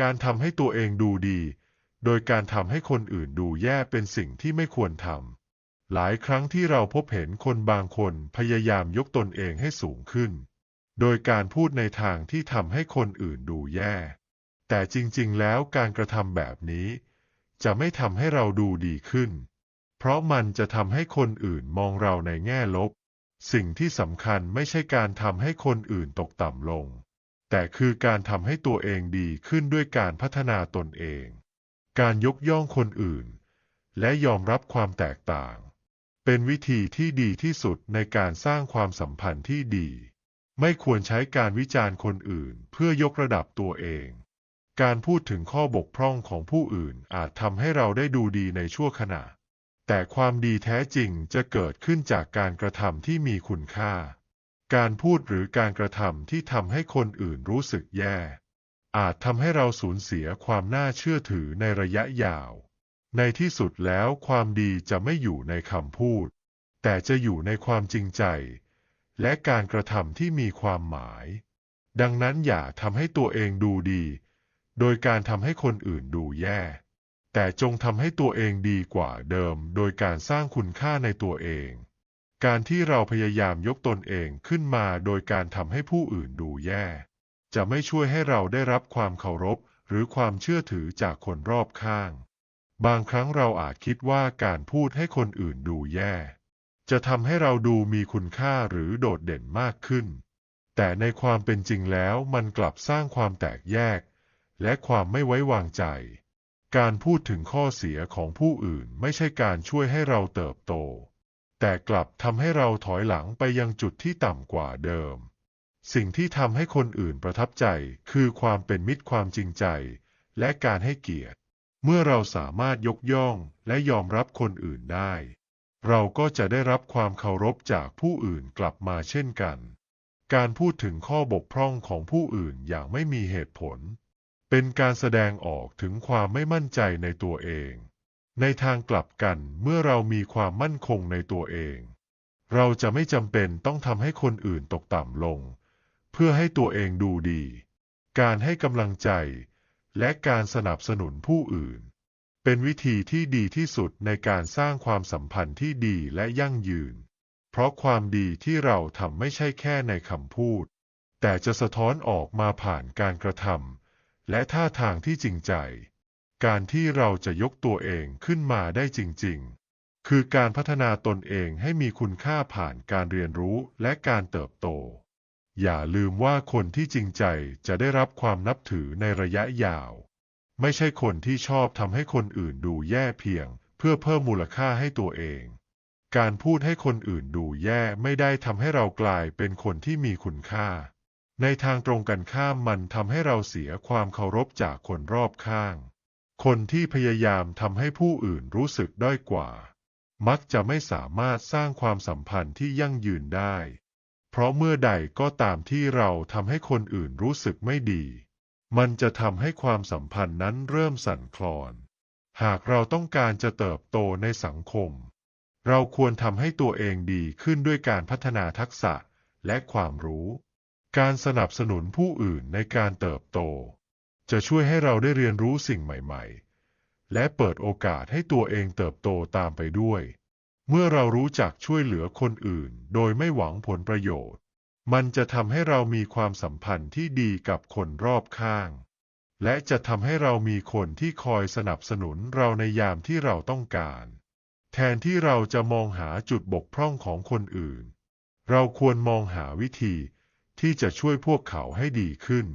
การทำให้ตัวเองดูดี โดยการทำให้คนอื่นดูแย่เป็นสิ่งที่ไม่ควรทำ หลายครั้งที่เราพบเห็นคนบางคนพยายามยกตนเองให้สูงขึ้น โดยการพูดในทางที่ทำให้คนอื่นดูแย่ แต่จริงๆ แล้วการกระทำแบบนี้ จะไม่ทำให้เราดูดีขึ้น เพราะมันจะทำให้คนอื่นมองเราในแง่ลบ สิ่งที่สำคัญไม่ใช่การทำให้คนอื่นตกต่ำลง แต่คือการทำให้ตัวเองดีขึ้นด้วยการพัฒนาตนเอง การยกย่องคนอื่น และยอมรับความแตกต่าง เป็นวิธีที่ดีที่สุดในการสร้างความสัมพันธ์ที่ดี ไม่ควรใช้การวิจารณ์คนอื่นเพื่อยกระดับตัวเอง การพูดถึงข้อบกพร่องของผู้อื่นอาจทำให้เราได้ดูดีในชั่วขณะ แต่ความดีแท้จริงจะเกิดขึ้นจากการกระทำที่มีคุณค่า การพูดหรือการกระทำที่ทำให้คนอื่นรู้สึกแย่ อาจทำให้เราสูญเสียความน่าเชื่อถือในระยะยาว ในที่สุดแล้วความดีจะไม่อยู่ในคำพูด แต่จะอยู่ในความจริงใจ และการกระทำที่มีความหมาย ดังนั้นอย่าทำให้ตัวเองดูดี โดยการทำให้คนอื่นดูแย่ แต่จงทำให้ตัวเองดีกว่าเดิม โดยการสร้างคุณค่าในตัวเอง การที่เราพยายามยกตนเองขึ้นมาโดยการทำให้ผู้อื่นดูแย่ จะไม่ช่วยให้เราได้รับความเคารพหรือความเชื่อถือจากคนรอบข้าง บางครั้งเราอาจคิดว่าการพูดให้คนอื่นดูแย่ จะทำให้เราดูมีคุณค่าหรือโดดเด่นมากขึ้น แต่ในความเป็นจริงแล้วมันกลับสร้างความแตกแยก และความไม่ไว้วางใจ การพูดถึงข้อเสียของผู้อื่นไม่ใช่การช่วยให้เราเติบโต แต่กลับทำให้เราถอยหลังไปยังจุดที่ต่ำกว่าเดิม สิ่งที่ทำให้คนอื่นประทับใจคือความเป็นมิตรความจริงใจ และการให้เกียรติ เมื่อเราสามารถยกย่องและยอมรับคนอื่นได้ เราก็จะได้รับความเคารพจากผู้อื่นกลับมาเช่นกัน การพูดถึงข้อบกพร่องของผู้อื่นอย่างไม่มีเหตุผล เป็นการแสดงออกถึงความไม่มั่นใจในตัวเอง ในทางกลับกันเมื่อเรามีความมั่นคงในตัวเอง เราจะไม่จำเป็นต้องทำให้คนอื่นตกต่ำลง เพื่อให้ตัวเองดูดี การให้กำลังใจ และการสนับสนุนผู้อื่น เป็นวิธีที่ดีที่สุดในการสร้างความสัมพันธ์ที่ดีและยั่งยืน เพราะความดีที่เราทำไม่ใช่แค่ในคำพูด แต่จะสะท้อนออกมาผ่านการกระทำและท่าทางที่จริงใจ การที่เราจะยกตัวเองขึ้นมาได้จริง ๆ คือการพัฒนาตนเองให้มีคุณค่าผ่านการเรียนรู้และการเติบโต อย่าลืมว่าคนที่จริงใจจะได้รับความนับถือในระยะยาว ไม่ใช่คนที่ชอบทำให้คนอื่นดูแย่เพียง เพื่อเพิ่มมูลค่าให้ตัวเอง การพูดให้คนอื่นดูแย่ไม่ได้ทำให้เรากลายเป็นคนที่มีคุณค่า ในทางตรงกันข้ามมันทำให้เราเสียความเคารพจากคนรอบข้าง คนที่พยายามทำให้ผู้อื่นรู้สึกด้อยกว่า มักจะไม่สามารถสร้างความสัมพันธ์ที่ยั่งยืนได้ เพราะเมื่อใดก็ตามที่เราทำให้คนอื่นรู้สึกไม่ดี มันจะทำให้ความสัมพันธ์นั้นเริ่มสั่นคลอน หากเราต้องการจะเติบโตในสังคม เราควรทำให้ตัวเองดีขึ้นด้วยการพัฒนาทักษะและความรู้ การสนับสนุนผู้อื่นในการเติบโต จะช่วยให้เราได้เรียนรู้สิ่งใหม่ ๆ และเปิดโอกาสให้ตัวเองเติบโตตามไปด้วย เมื่อเรารู้จักช่วยเหลือคนอื่น โดยไม่หวังผลประโยชน์ มันจะทำให้เรามีความสัมพันธ์ที่ดีกับคนรอบข้าง และจะทำให้เรามีคนที่คอยสนับสนุนเราในยามที่เราต้องการ แทนที่เราจะมองหาจุดบกพร่องของคนอื่น เราควรมองหาวิธีที่จะช่วยพวกเขาให้ดีขึ้น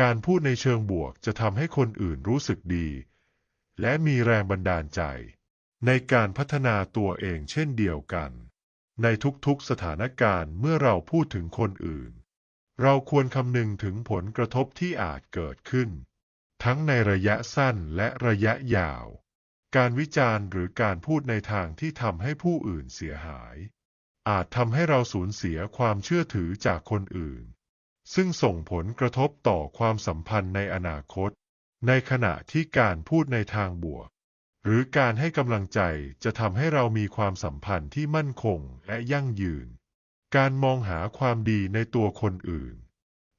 การพูดในเชิงบวกจะทำให้คนอื่นรู้สึกดี และมีแรงบันดาลใจ ในการพัฒนาตัวเองเช่นเดียวกัน ในทุกๆสถานการณ์เมื่อเราพูดถึงคนอื่น เราควรคำนึงถึงผลกระทบที่อาจเกิดขึ้น ทั้งในระยะสั้นและระยะยาว การวิจารณ์หรือการพูดในทางที่ทำให้ผู้อื่นเสียหาย อาจทำให้เราสูญเสียความเชื่อถือจากคนอื่น ซึ่งส่งผลกระทบต่อความสัมพันธ์ในอนาคต ในขณะที่การพูดในทางบวก หรือการให้กำลังใจจะทำให้เรามีความสัมพันธ์ที่มั่นคงและยั่งยืน การมองหาความดีในตัวคนอื่น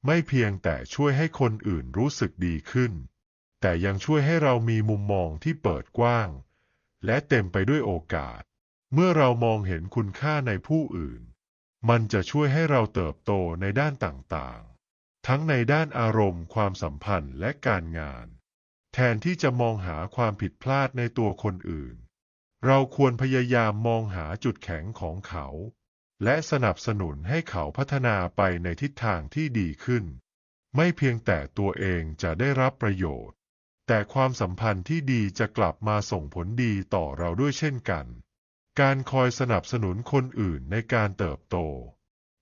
ไม่เพียงแต่ช่วยให้คนอื่นรู้สึกดีขึ้น แต่ยังช่วยให้เรามีมุมมองที่เปิดกว้าง และเต็มไปด้วยโอกาส เมื่อเรามองเห็นคุณค่าในผู้อื่น มันจะช่วยให้เราเติบโตในด้านต่างๆ ทั้งในด้านอารมณ์ ความสัมพันธ์และการงาน แทนที่จะมองหาความผิดพลาดในตัวคนอื่น เราควรพยายามมองหาจุดแข็งของเขา และสนับสนุนให้เขาพัฒนาไปในทิศทางที่ดีขึ้น ไม่เพียงแต่ตัวเองจะได้รับประโยชน์ แต่ความสัมพันธ์ที่ดีจะกลับมาส่งผลดีต่อเราด้วยเช่นกัน การคอยสนับสนุนคนอื่นในการเติบโต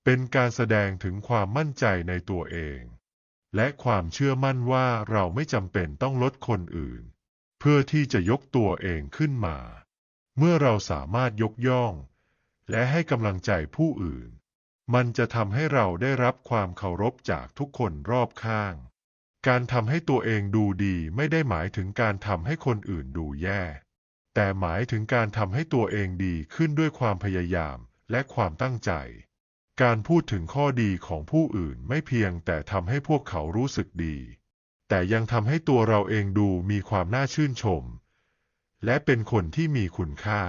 เป็นการแสดงถึงความมั่นใจในตัวเอง และความเชื่อมั่นว่าเราไม่จำเป็นต้องลดคนอื่น เพื่อที่จะยกตัวเองขึ้นมา เมื่อเราสามารถยกย่อง และให้กำลังใจผู้อื่น มันจะทำให้เราได้รับความเคารพจากทุกคนรอบข้าง การทำให้ตัวเองดูดีไม่ได้หมายถึงการทำให้คนอื่นดูแย่ แต่หมายถึงการทำให้ตัวเองดีขึ้นด้วยความพยายามและความตั้งใจ การพูดถึงข้อดีของผู้อื่นไม่เพียงแต่ทำให้พวกเขารู้สึกดี แต่ยังทำให้ตัวเราเองดูมีความน่าชื่นชม และเป็นคนที่มีคุณค่า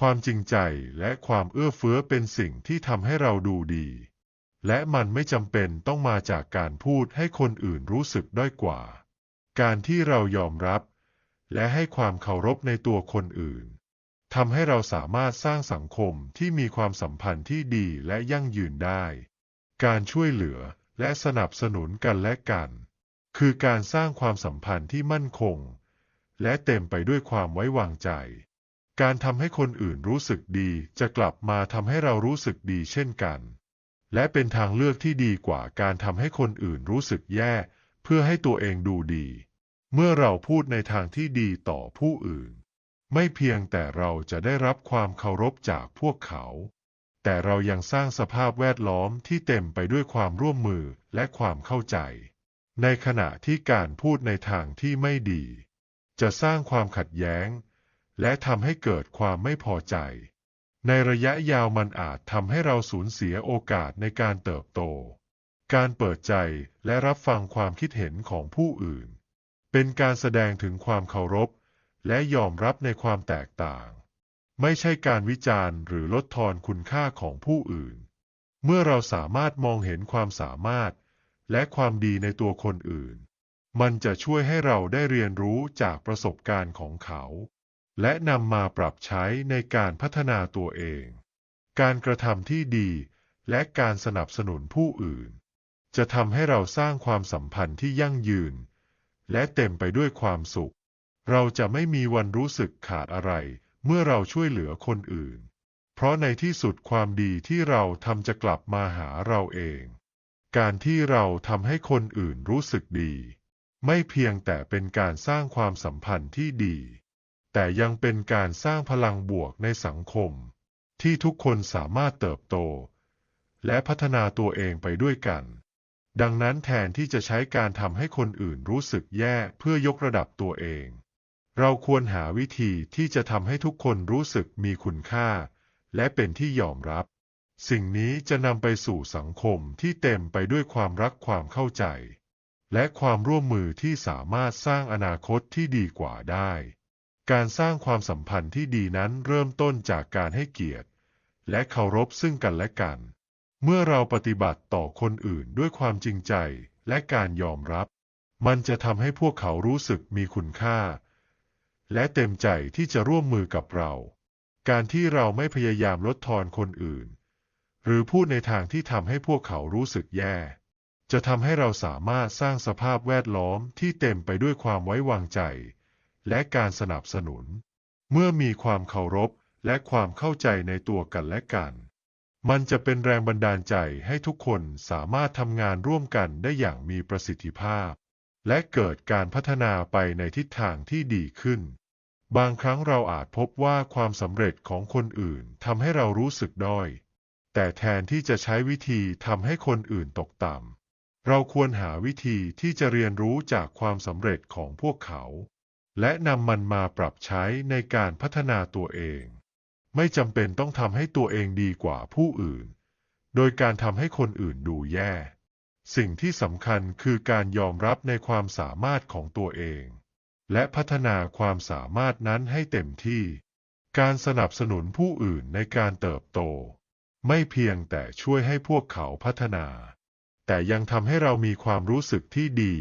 ความจริงใจและความเอื้อเฟื้อเป็นสิ่งที่ทำให้เราดูดี และมันไม่จำเป็นต้องมาจากการพูดให้คนอื่นรู้สึกด้อยกว่า การที่เรายอมรับ และให้ความเคารพในตัวคนอื่นทำให้เราสามารถสร้างสังคมที่มีความสัมพันธ์ที่ดีและยั่งยืนได้ การช่วยเหลือและสนับสนุนกันและกัน คือการสร้างความสัมพันธ์ที่มั่นคง และเต็มไปด้วยความไว้วางใจ การทำให้คนอื่นรู้สึกดีจะกลับมาทำให้เรารู้สึกดีเช่นกัน และเป็นทางเลือกที่ดีกว่าการทำให้คนอื่นรู้สึกแย่ เพื่อให้ตัวเองดูดี เมื่อเราพูดในทางที่ดีต่อผู้อื่น ไม่เพียงแต่เราจะได้รับความเคารพจากพวกเขา แต่เรายังสร้างสภาพแวดล้อมที่เต็มไปด้วยความร่วมมือและความเข้าใจ ในขณะที่การพูดในทางที่ไม่ดี จะสร้างความขัดแย้ง และทำให้เกิดความไม่พอใจ ในระยะยาวมันอาจทำให้เราสูญเสียโอกาสในการเติบโต การเปิดใจและรับฟังความคิดเห็นของผู้อื่น เป็นการแสดงถึงความเคารพ และยอมรับในความแตกต่าง ไม่ใช่การวิจารณ์หรือลดทอนคุณค่าของผู้อื่น เมื่อเราสามารถมองเห็นความสามารถ และความดีในตัวคนอื่น มันจะช่วยให้เราได้เรียนรู้จากประสบการณ์ของเขา และนำมาปรับใช้ในการพัฒนาตัวเอง การกระทำที่ดี และการสนับสนุนผู้อื่น จะทำให้เราสร้างความสัมพันธ์ที่ยั่งยืน และเต็มไปด้วยความสุข เราจะไม่มีวันรู้สึกขาดอะไร เมื่อเราช่วยเหลือคนอื่น เพราะในที่สุดความดีที่เราทำจะกลับมาหาเราเอง การที่เราทำให้คนอื่นรู้สึกดี ไม่เพียงแต่เป็นการสร้างความสัมพันธ์ที่ดี แต่ยังเป็นการสร้างพลังบวกในสังคม ที่ทุกคนสามารถเติบโต และพัฒนาตัวเองไปด้วยกัน ดังนั้นแทนที่จะใช้การทำให้คนอื่นรู้สึกแย่เพื่อยกระดับตัวเอง เราควรหาวิธีที่จะทำให้ทุกคนรู้สึกมีคุณค่า และเป็นที่ยอมรับ สิ่งนี้จะนำไปสู่สังคมที่เต็มไปด้วยความรักความเข้าใจ และความร่วมมือที่สามารถสร้างอนาคตที่ดีกว่าได้ การสร้างความสัมพันธ์ที่ดีนั้นเริ่มต้นจากการให้เกียรติ และเคารพซึ่งกันและกัน เมื่อเราปฏิบัติต่อคนอื่นด้วยความจริงใจและการยอมรับ มันจะทำให้พวกเขารู้สึกมีคุณค่า และเต็มใจที่จะร่วมมือกับเรา การที่เราไม่พยายามลดทอนคนอื่น หรือพูดในทางที่ทำให้พวกเขารู้สึกแย่ จะทำให้เราสามารถสร้างสภาพแวดล้อมที่เต็มไปด้วยความไว้วางใจ และการสนับสนุน เมื่อมีความเคารพและความเข้าใจในตัวกันและกัน มันจะเป็นแรงบันดาลใจให้ทุกคนสามารถทำงานร่วมกันได้อย่างมีประสิทธิภาพ และเกิดการพัฒนาไปในทิศทางที่ดีขึ้น บางครั้งเราอาจพบว่าความสำเร็จของคนอื่นทำให้เรารู้สึกด้อย แต่แทนที่จะใช้วิธีทำให้คนอื่นตกต่ำ เราควรหาวิธีที่จะเรียนรู้จากความสำเร็จของพวกเขา และนำมันมาปรับใช้ในการพัฒนาตัวเอง ไม่จำเป็นต้องทำให้ตัวเองดีกว่าผู้อื่น โดยการทำให้คนอื่นดูแย่ สิ่งที่สำคัญคือการยอมรับในความสามารถของตัวเอง และพัฒนาความสามารถนั้นให้เต็มที่ การสนับสนุนผู้อื่นในการเติบโต ไม่เพียงแต่ช่วยให้พวกเขาพัฒนา แต่ยังทำให้เรามีความรู้สึกที่ดี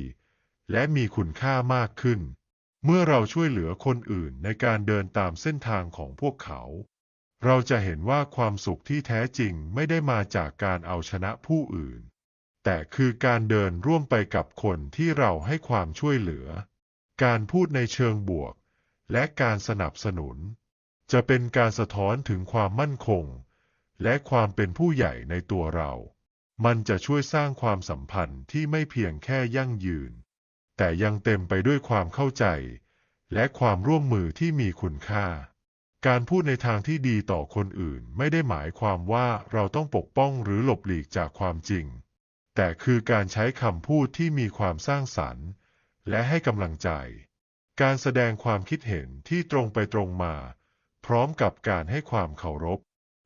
และมีคุณค่ามากขึ้นเมื่อเราช่วยเหลือคนอื่นในการเดินตามเส้นทางของพวกเขา เราจะเห็นว่าความสุขที่แท้จริงไม่ได้มาจากการเอาชนะผู้อื่น แต่คือการเดินร่วมไปกับคนที่เราให้ความช่วยเหลือ การพูดในเชิงบวก และการสนับสนุน จะเป็นการสะท้อนถึงความมั่นคง และความเป็นผู้ใหญ่ในตัวเรา มันจะช่วยสร้างความสัมพันธ์ที่ไม่เพียงแค่ยั่งยืน แต่ยังเต็มไปด้วยความเข้าใจ และความร่วมมือที่มีคุณค่า การพูดในทางที่ดีต่อคนอื่นไม่ได้หมายความว่าเราต้องปกป้องหรือหลบหลีกจากความจริง แต่คือการใช้คำพูดที่มีความสร้างสรรค์ และให้กำลังใจ การแสดงความคิดเห็นที่ตรงไปตรงมา พร้อมกับการให้ความเคารพ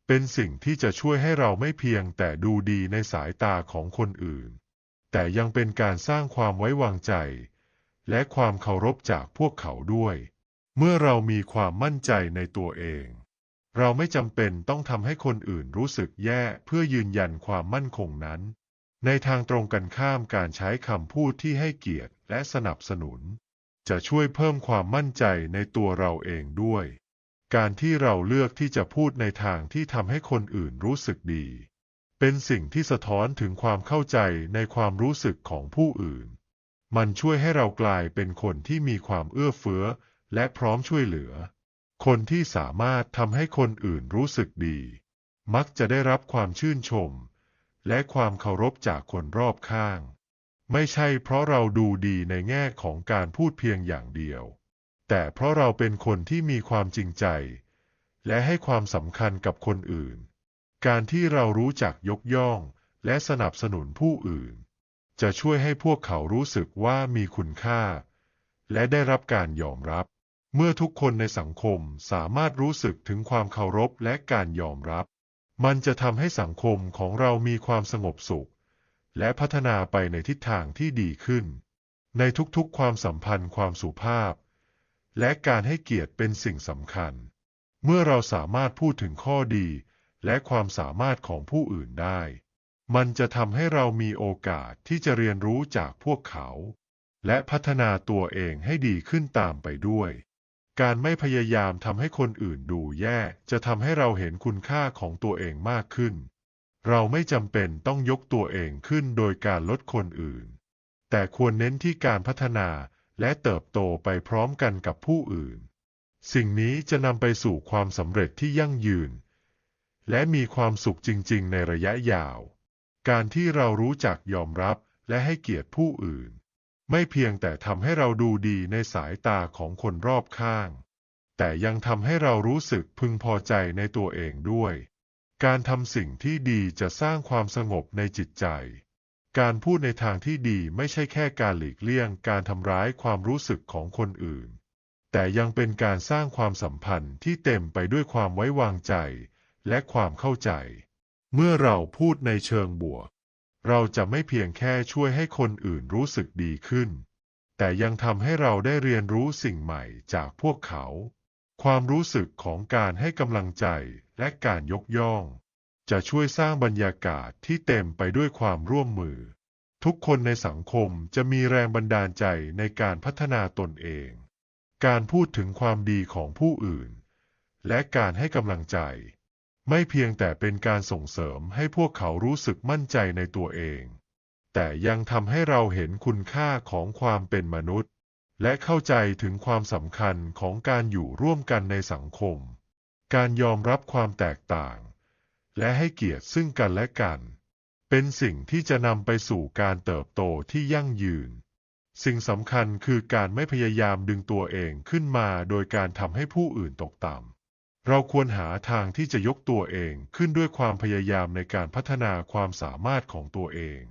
เป็นสิ่งที่จะช่วยให้เราไม่เพียงแต่ดูดีในสายตาของคนอื่น แต่ยังเป็นการสร้างความไว้วางใจ และความเคารพจากพวกเขาด้วย เมื่อเรามีความมั่นใจในตัวเอง เราไม่จำเป็นต้องทำให้คนอื่นรู้สึกแย่เพื่อยืนยันความมั่นคงนั้น ในทางตรงกันข้ามการใช้คำพูดที่ให้เกียรติและสนับสนุน จะช่วยเพิ่มความมั่นใจในตัวเราเองด้วย การที่เราเลือกที่จะพูดในทางที่ทำให้คนอื่นรู้สึกดี เป็นสิ่งที่สะท้อนถึงความเข้าใจในความรู้สึกของผู้อื่น มันช่วยให้เรากลายเป็นคนที่มีความเอื้อเฟื้อ และพร้อมช่วยเหลือ คนที่สามารถทำให้คนอื่นรู้สึกดี มักจะได้รับความชื่นชม และความเคารพจากคนรอบข้าง ไม่ใช่เพราะเราดูดีในแง่ของการพูดเพียงอย่างเดียว แต่เพราะเราเป็นคนที่มีความจริงใจ และให้ความสำคัญกับคนอื่น การที่เรารู้จักยกย่องและสนับสนุนผู้อื่น จะช่วยให้พวกเขารู้สึกว่ามีคุณค่า และได้รับการยอมรับ เมื่อทุกคนในสังคมสามารถรู้สึกถึงความเคารพและการยอมรับ มันจะทำให้สังคมของเรามีความสงบสุข และพัฒนาไปในทิศทางที่ดีขึ้น ในทุกๆ ความสัมพันธ์ความสุภาพ และการให้เกียรติเป็นสิ่งสำคัญ เมื่อเราสามารถพูดถึงข้อดี และความสามารถของผู้อื่นได้ มันจะทำให้เรามีโอกาสที่จะเรียนรู้จากพวกเขา และพัฒนาตัวเองให้ดีขึ้นตามไปด้วย การไม่พยายามทำให้คนอื่นดูแย่ จะทำให้เราเห็นคุณค่าของตัวเองมากขึ้น เราไม่จำเป็นต้องยกตัวเองขึ้นโดยการลดคนอื่น แต่ควรเน้นที่การพัฒนาและเติบโตไปพร้อมกันกับผู้อื่น สิ่งนี้จะนำไปสู่ความสำเร็จที่ยั่งยืน และมีความสุขจริง ๆ ในระยะยาว การที่เรารู้จักยอมรับและให้เกียรติผู้อื่น ไม่เพียงแต่ทำให้เราดูดีในสายตาของคนรอบข้าง แต่ยังทำให้เรารู้สึกพึงพอใจในตัวเองด้วย การทำสิ่งที่ดีจะสร้างความสงบในจิตใจ การพูดในทางที่ดีไม่ใช่แค่การหลีกเลี่ยงการทำร้ายความรู้สึกของคนอื่น แต่ยังเป็นการสร้างความสัมพันธ์ที่เต็มไปด้วยความไว้วางใจ และความเข้าใจ เมื่อเราพูดในเชิงบวก เราจะไม่เพียงแค่ช่วยให้คนอื่นรู้สึกดีขึ้น แต่ยังทำให้เราได้เรียนรู้สิ่งใหม่จากพวกเขา ความรู้สึกของการให้กำลังใจและการยกย่อง จะช่วยสร้างบรรยากาศที่เต็มไปด้วยความร่วมมือ ทุกคนในสังคมจะมีแรงบันดาลใจในการพัฒนาตนเอง การพูดถึงความดีของผู้อื่น และการให้กำลังใจ ไม่เพียงแต่เป็นการส่งเสริมให้พวกเขารู้สึกมั่นใจในตัวเอง แต่ยังทำให้เราเห็นคุณค่าของความเป็นมนุษย์ และเข้าใจถึงความสำคัญของการอยู่ร่วมกันในสังคม การยอมรับความแตกต่าง และให้เกียรติซึ่งกันและกัน เป็นสิ่งที่จะนำไปสู่การเติบโตที่ยั่งยืน สิ่งสำคัญคือการไม่พยายามดึงตัวเองขึ้นมาโดยการทำให้ผู้อื่นตกต่ำ เราควรหาทางที่จะยกตัวเองขึ้นด้วยความพยายามในการพัฒนาความสามารถของตัวเอง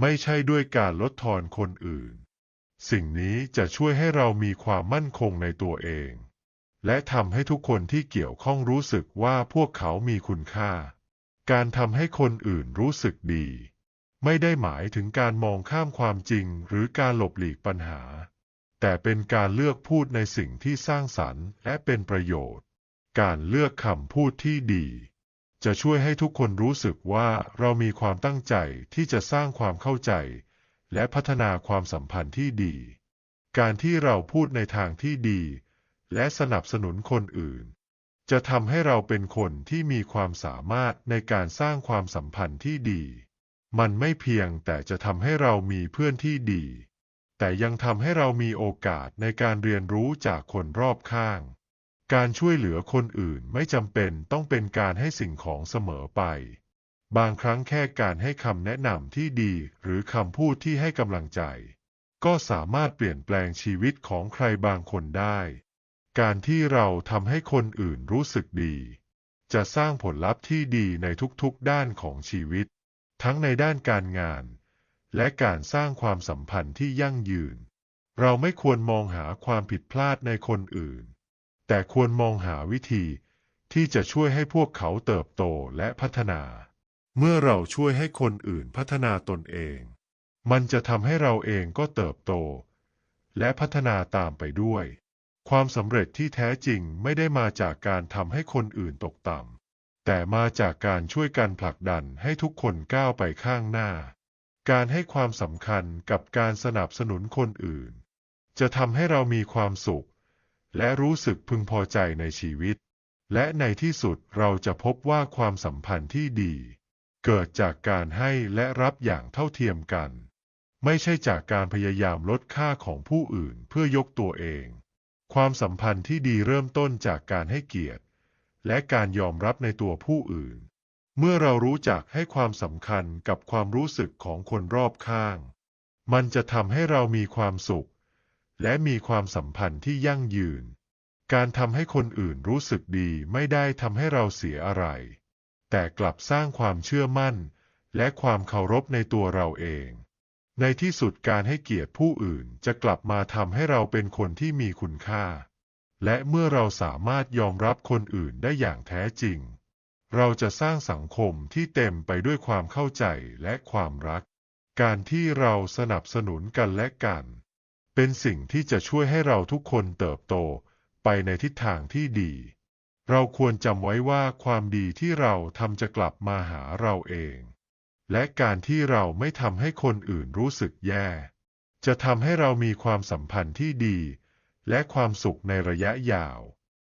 ไม่ใช่ด้วยการลดทอนคนอื่น สิ่งนี้จะช่วยให้เรามีความมั่นคงในตัวเอง และทำให้ทุกคนที่เกี่ยวข้องรู้สึกว่าพวกเขามีคุณค่า การทำให้คนอื่นรู้สึกดี ไม่ได้หมายถึงการมองข้ามความจริงหรือการหลบหลีกปัญหา แต่เป็นการเลือกพูดในสิ่งที่สร้างสรรค์และเป็นประโยชน์ การเลือกคำพูดที่ดี จะช่วยให้ทุกคนรู้สึกว่าเรามีความตั้งใจที่จะสร้างความเข้าใจ และพัฒนาความสัมพันธ์ที่ดี การที่เราพูดในทางที่ดี และสนับสนุนคนอื่น จะทำให้เราเป็นคนที่มีความสามารถในการสร้างความสัมพันธ์ที่ดี มันไม่เพียงแต่จะทำให้เรามีเพื่อนที่ดี แต่ยังทำให้เรามีโอกาสในการเรียนรู้จากคนรอบข้าง การช่วยเหลือคนอื่นไม่จำเป็นต้องเป็นการให้สิ่งของเสมอไป บางครั้งแค่การให้คำแนะนำที่ดีหรือคำพูดที่ให้กำลังใจ ก็สามารถเปลี่ยนแปลงชีวิตของใครบางคนได้ การที่เราทำให้คนอื่นรู้สึกดี จะสร้างผลลัพธ์ที่ดีในทุกๆด้านของชีวิต ทั้งในด้านการงาน และการสร้างความสัมพันธ์ที่ยั่งยืน เราไม่ควรมองหาความผิดพลาดในคนอื่น แต่ควรมองหาวิธีที่จะช่วยให้พวกเขาเติบโตและพัฒนา เมื่อเราช่วยให้คนอื่นพัฒนาตนเอง มันจะทำให้เราเองก็เติบโต และพัฒนาตามไปด้วย ความสำเร็จที่แท้จริงไม่ได้มาจากการทำให้คนอื่นตกต่ำ แต่มาจากการช่วยกันผลักดันให้ทุกคนก้าวไปข้างหน้า การให้ความสำคัญกับการสนับสนุนคนอื่น จะทำให้เรามีความสุข และรู้สึกพึงพอใจในชีวิต และในที่สุดเราจะพบว่าความสัมพันธ์ที่ดี เกิดจากการให้และรับอย่างเท่าเทียมกัน ไม่ใช่จากการพยายามลดค่าของผู้อื่นเพื่อยกตัวเอง ความสัมพันธ์ที่ดีเริ่มต้นจากการให้เกียรติ และการยอมรับในตัวผู้อื่น เมื่อเรารู้จักให้ความสำคัญกับความรู้สึกของคนรอบข้าง มันจะทำให้เรามีความสุข และมีความสัมพันธ์ที่ยั่งยืน การทำให้คนอื่นรู้สึกดีไม่ได้ทำให้เราเสียอะไร แต่กลับสร้างความเชื่อมั่น และความเคารพในตัวเราเอง ในที่สุดการให้เกียรติผู้อื่นจะกลับมาทำให้เราเป็นคนที่มีคุณค่า และเมื่อเราสามารถยอมรับคนอื่นได้อย่างแท้จริง เราจะสร้างสังคมที่เต็มไปด้วยความเข้าใจและความรัก การที่เราสนับสนุนกันและกัน เป็นสิ่งที่จะช่วยให้เราทุกคนเติบโตไปในทิศทางที่ดี เราควรจำไว้ว่าความดีที่เราทำจะกลับมาหาเราเอง และการที่เราไม่ทำให้คนอื่นรู้สึกแย่ จะทำให้เรามีความสัมพันธ์ที่ดี และความสุขในระยะยาว